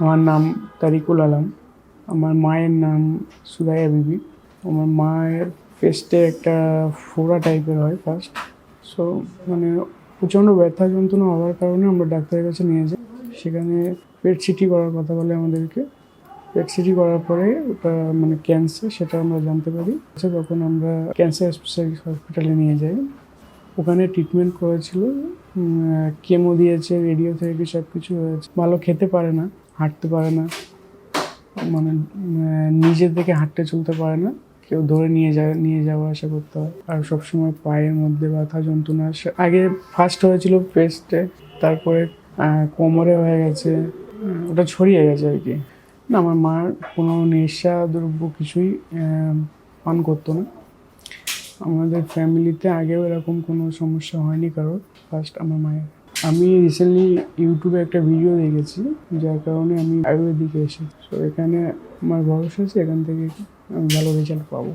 আমার নাম তারিকুল আলম। আমার মায়ের নাম সুরাইয়া বিবি। আমার মায়ের পেস্টে একটা ফোড়া টাইপের হয় ফার্স্ট সো মানে প্রচণ্ড ব্যথা যন্ত্রণা হওয়ার কারণে আমরা ডাক্তারের কাছে নিয়ে যাই। সেখানে পেট সিটি করার কথা বলে আমাদেরকে। পেট সিটি করার পরে ওটা মানে ক্যান্সার সেটা আমরা জানতে পারি। তখন আমরা ক্যান্সার স্পেশালিস্ট হসপিটালে নিয়ে যাই। ওখানে ট্রিটমেন্ট করেছিল। কেমো দিয়েছে রেডিওথেরাপি সব কিছু হয়েছে। ভালো খেতে পারে না। হাঁটতে পারে না। মানে উম, নিজে থেকে হাঁটতে চলতে পারে না। কেউ ধরে নিয়ে যায় নিয়ে যাওয়া আসা করতে হয়। আর সবসময় পায়ের মধ্যে ব্যথা যন্ত্রণা আগে ফার্স্ট হয়েছিল পেস্টে তারপরে কোমরে হয়ে গেছে ওটা ছড়িয়ে গেছে আর কি। না আমার মার কোনো নেশা দ্রব্য কিছুই পান করতো না। আমাদের ফ্যামিলিতে আগেও এরকম কোনো সমস্যা হয়নি কারোর। ফার্স্ট আমার মায়ের। আমি রিসেন্টলি ইউটিউবে একটা ভিডিও দেখেছি, যার কারণে আমি আয়ুর্বেদিকে এসেছি। তো এখানে আমার ভরসা আছে, এখান থেকে আমি ভালো রেজাল্ট পাবো।